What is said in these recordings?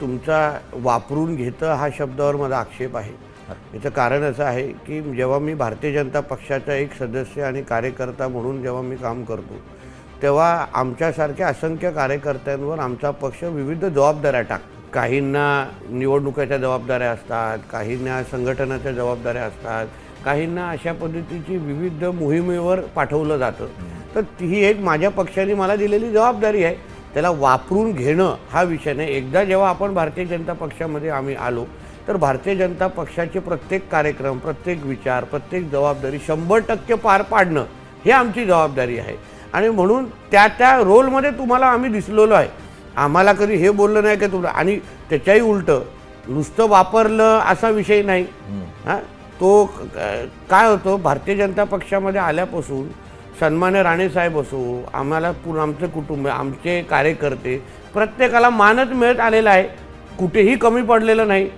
तुमचा वापरून घेतं हा शब्दावर माझा आक्षेप आहे. याचं कारण असं आहे की जेव्हा मी भारतीय जनता पक्षाचा एक सदस्य आणि कार्यकर्ता म्हणून जेव्हा मी काम करतो तेव्हा आमच्यासारख्या असंख्य कार्यकर्त्यांवर आमचा पक्ष विविध जबाबदाऱ्या टाकतो. काहींना निवडणुकीच्या जबाबदाऱ्या असतात काहींना संघटनाच्या जबाबदाऱ्या असतात काहींना अशा पद्धतीची विविध मोहिमेवर पाठवलं जातं. तर ही एक माझ्या पक्षाने मला दिलेली जबाबदारी आहे. त्याला वापरून घेणं हा विषय नाही. एकदा जेव्हा आपण भारतीय जनता पक्षामध्ये आम्ही आलो तर भारतीय जनता पक्षाचे प्रत्येक कार्यक्रम प्रत्येक विचार प्रत्येक जबाबदारी शंभर टक्के पार पाडणं हे आमची जबाबदारी आहे. आणि म्हणून त्या त्या रोलमध्ये तुम्हाला आम्ही दिसलेलो आहे. आम्हाला कधी हे बोललं नाही की तुला आणि त्याच्याही उलटं नुसतं वापरलं असा विषय नाही. हां? तो काय होतं? भारतीय जनता पक्षामध्ये आल्यापासून सन्मान्य राणेसाहेब असो आम्हाला पूर्ण आमचं कुटुंब आमचे कार्यकर्ते प्रत्येकाला मानच मिळत आलेला आहे. कुठेही कमी पडलेलं नाही.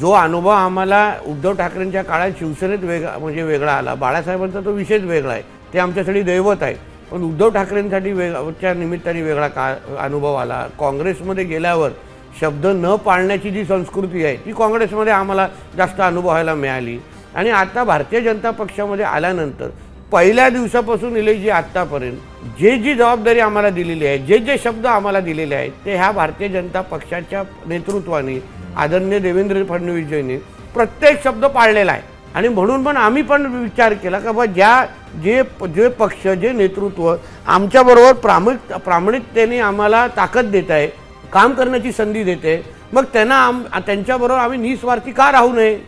जो अनुभव आम्हाला उद्धव ठाकरेंच्या काळात शिवसेनेत वेगळा म्हणजे वेगळा आला बाळासाहेबांचा तो विषयच वेगळा आहे. ते आमच्यासाठी दैवत आहे. पण उद्धव ठाकरेंसाठी वेगच्या निमित्ताने वेगळा का अनुभव आला. काँग्रेसमध्ये गेल्यावर शब्द न पाळण्याची जी संस्कृती आहे ती काँग्रेसमध्ये आम्हाला जास्त अनुभवायला मिळाली. आणि आता भारतीय जनता पक्षामध्ये आल्यानंतर पहिल्या दिवसापासून इलेजी आत्तापर्यंत जे जी जबाबदारी आम्हाला दिलेली आहे जे जे शब्द आम्हाला दिलेले आहेत ते ह्या भारतीय जनता पक्षाच्या नेतृत्वाने आदरणीय देवेंद्र फडणवीसजींनी प्रत्येक शब्द पाळलेला आहे. आणि म्हणून पण आम्ही पण विचार केला का बा ज्या जे जे पक्ष जे नेतृत्व आमच्याबरोबर प्रामाणिक प्रामाणिकतेने आम्हाला ताकद देत आहे काम करण्याची संधी देते मग त्यांना आम त्यांच्याबरोबर आम्ही निस्वार्थी का राहू नये?